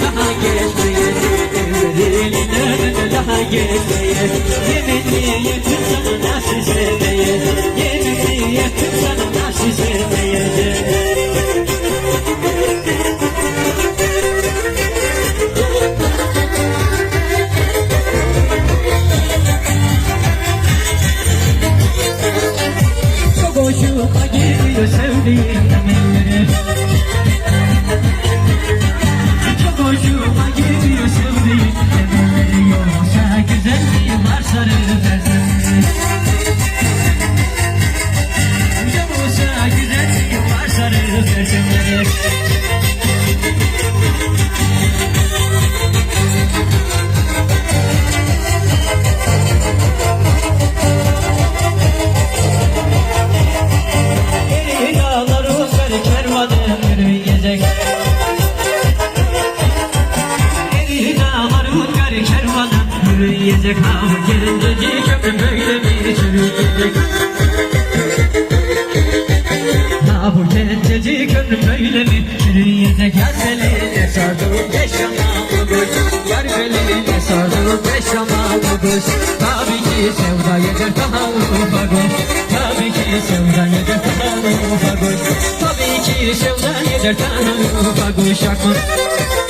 daha Evliliğine daha geçmeyin Yeminli yetim sana nasıl sevmeyin Yeminli yetim sana güzelliği var göz Tabii ki sevda yeter ufak göz Tabii ki sevda yeter ufak göz Tabii ki sevda yeter daha ufak göz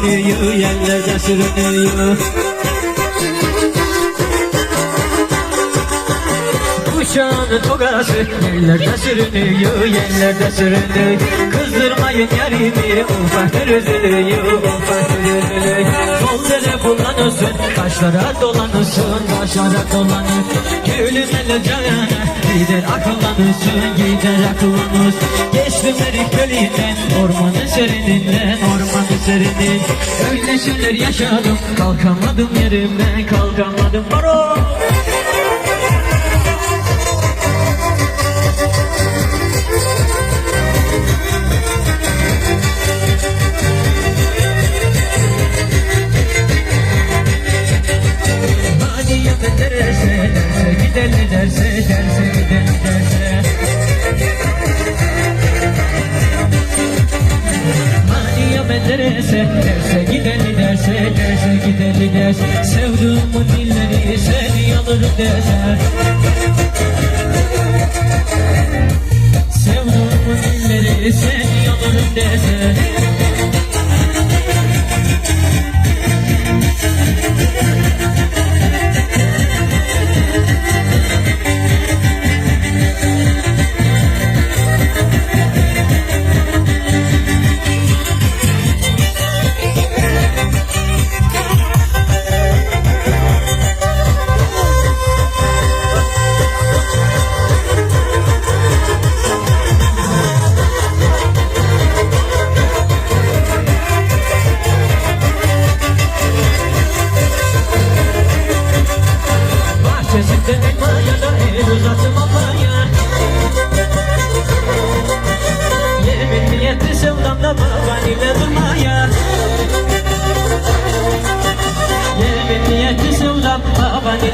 sürünüyor, yerlerde sürünüyor. Kuşağının togası yerlerde sürünüyor, yerlerde sürünüyor. Kızdırmayın yarimi, ufak üzülüyor, ufak üzülüyor. Sol dere kullanırsın, taşlara dolanırsın, taşlara dolanır. Gülümele cana, gider akıllanırsın, gider akıllanırsın. Geçtim erik gölünden, ormanın serininden, ormanın serinin. Öyle şeyler yaşadım, kalkamadım yerimden, kalkamadım. Baro! فداش سودو من اللي يسالي يضرب داشا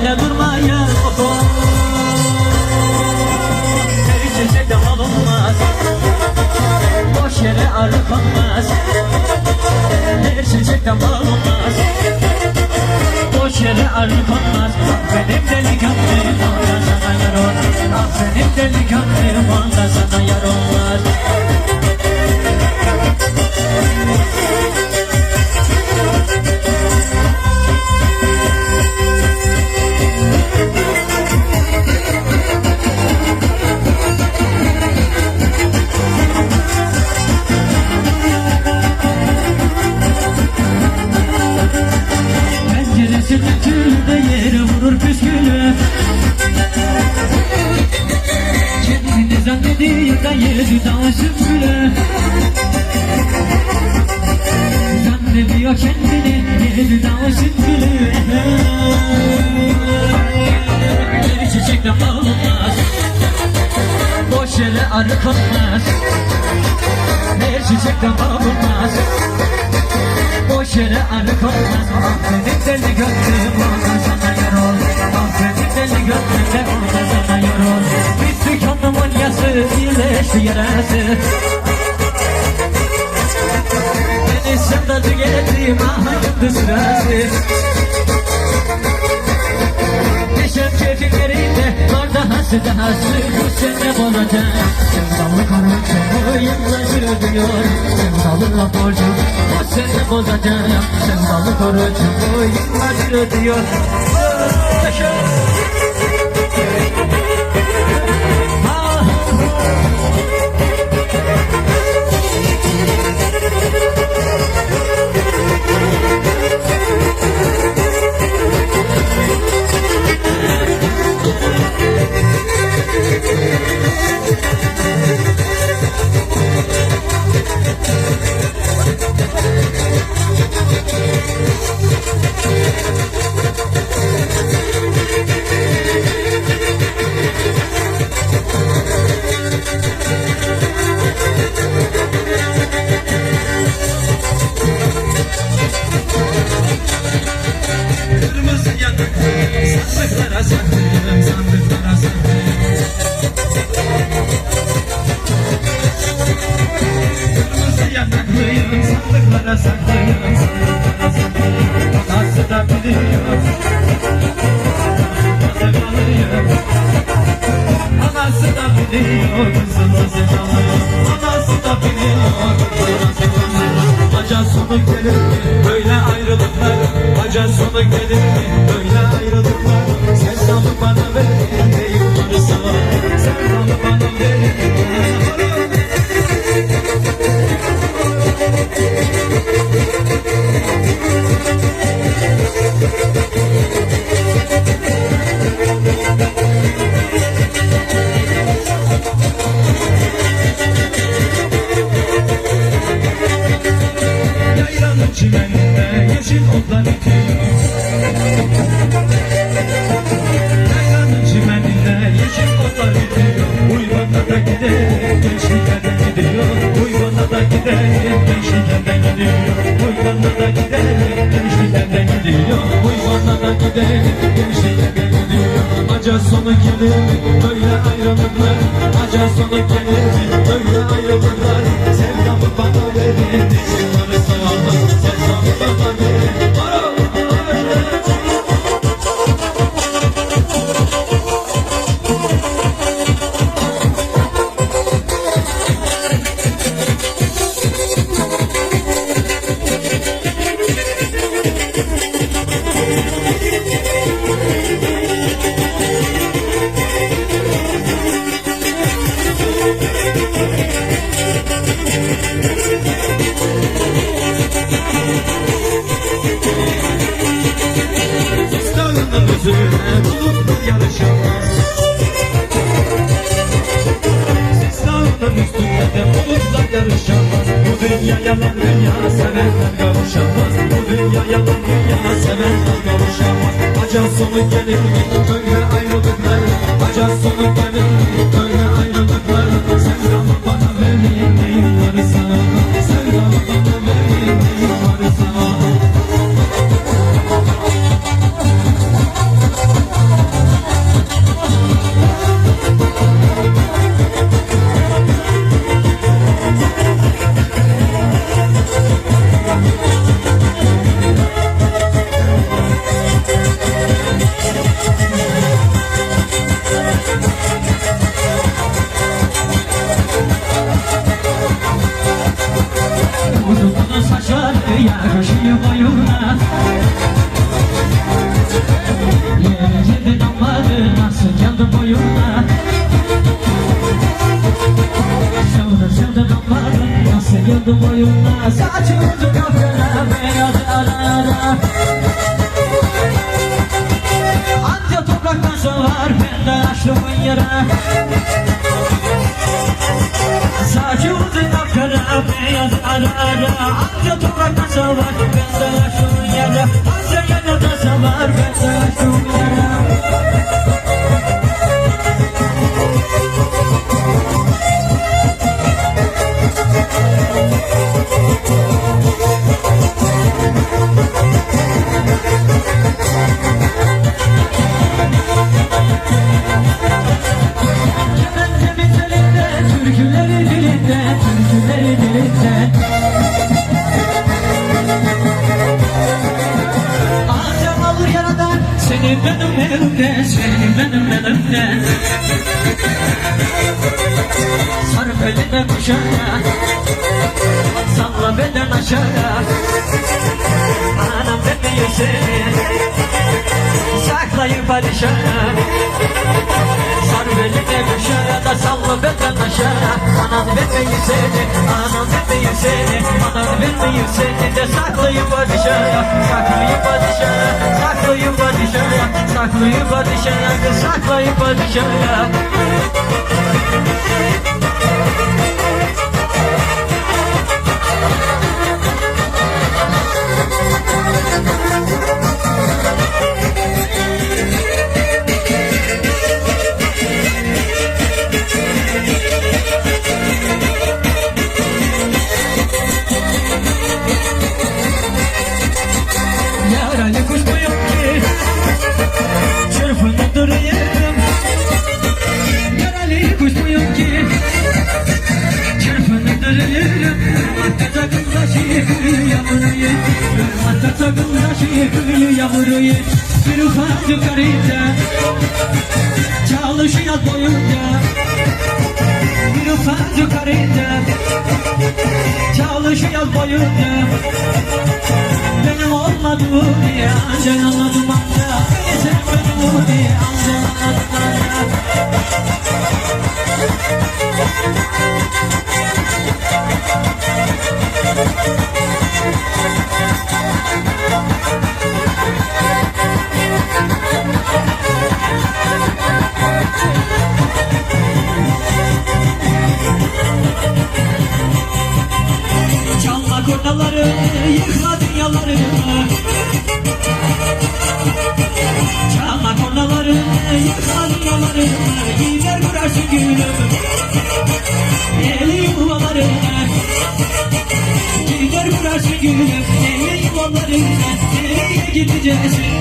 durmaya oh, oh. Her çiçekte mal olmaz. Boş yere arı konmaz. Her çiçekte mal olmaz. Boş yere arı konmaz. Ah benim delikanlım onda sana yar olmaz. Ah benim delikanlım onda sana yar olmaz iyileşti yarası Beni senden tüketim aha gündüz sırası Neşem keyfin yerinde var dahası dahası Bu sene olacak Sevdalı karınca yıllardır ödüyor Sevdalı raporcu bu sene bozacak Sevdalı karınca yıllardır ödüyor Yaşa sonu gelir mi? Böyle ayrılıklar Acı sonu gelir mi Üzerine bulutlar yarışamaz. Siz dağının üstünde de bulutlar yarışamaz. Bu dünya yalan dünya sevenler kavuşamaz. Bu dünya yalan dünya sevenler kavuşamaz. Acı sonu gelir mi böyle ayrılıklar. Acı sonu gelir mi böyle ayrılıklar. Sevdamı bana ara ara Anca topraktan savar ben de yaşım yere Anca yanada seni benim elimden Sarı beline kuşağa Salla beden aşağı Seni Anam bebeği seni Anam bebeği seni de saklayıp padişaha Saklayıp padişaha Saklayıp padişaha padişaha Boyunca benim olmadı diye ancak anladım This is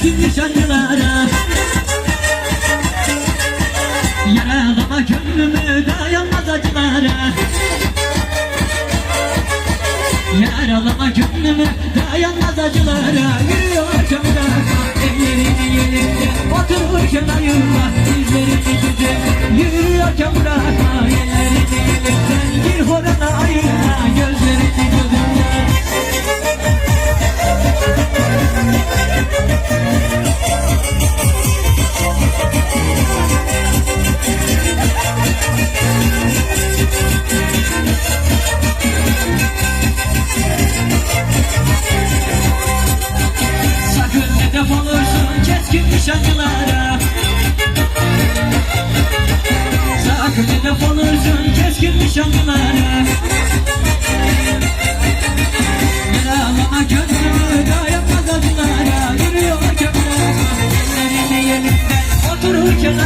keskin nişancılara Yaralama gönlümü dayanmaz acılara. Yaralama gönlümü dayanmaz acılara. Yürüyorken bırakma ellerini yerinde. Otururken ayırma dizlerini güzel Yürüyorken bırakma ellerini yerinde. Bir horana ayırma nişancılara Sakın ne defolursun keskin nişancılara Yaralama gönlümü dayanmaz acılara Yürüyorken bırakma ellerini yerinden Otururken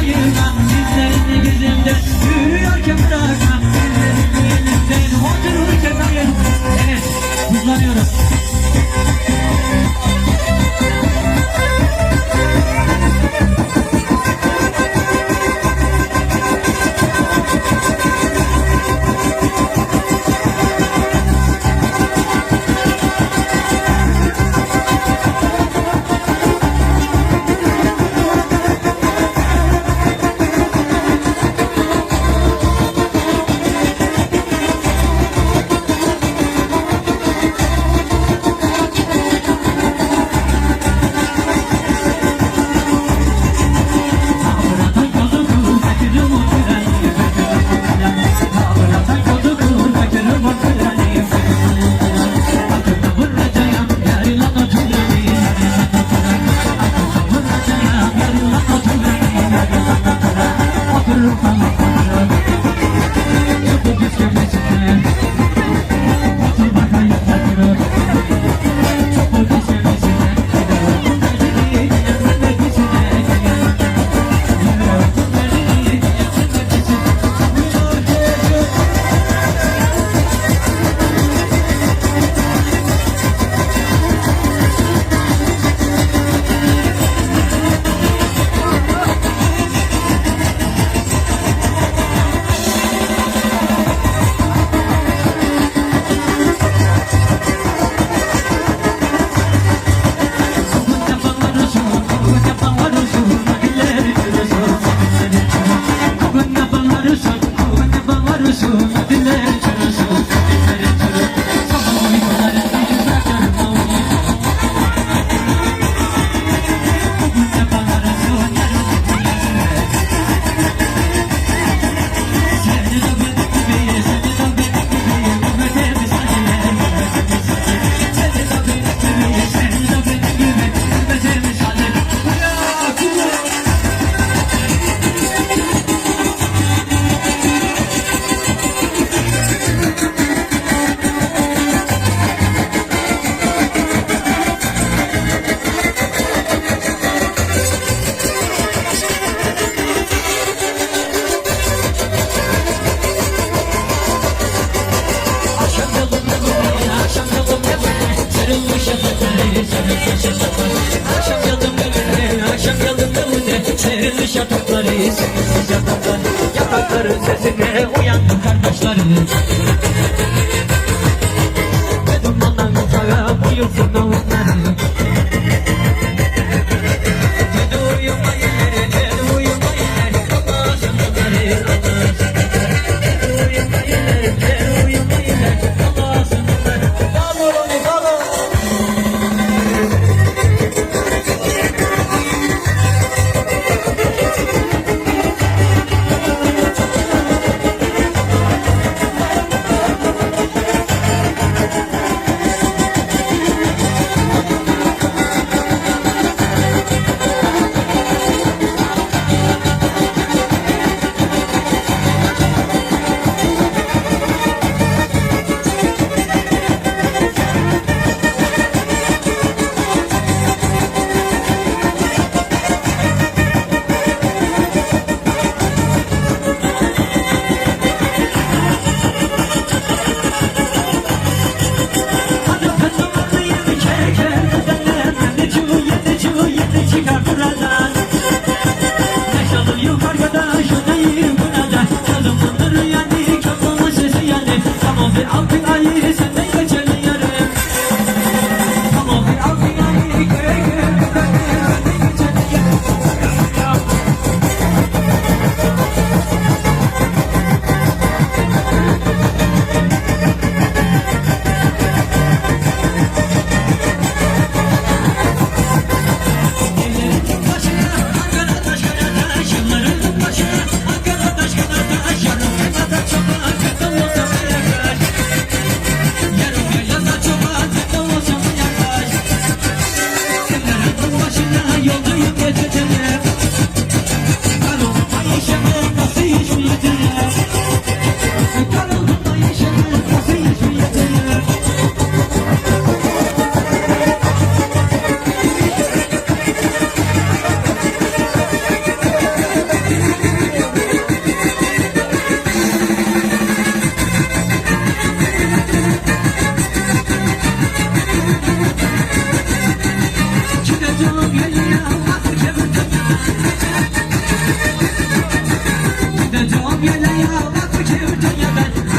Gideceğim yayına, vakı çevirdim ya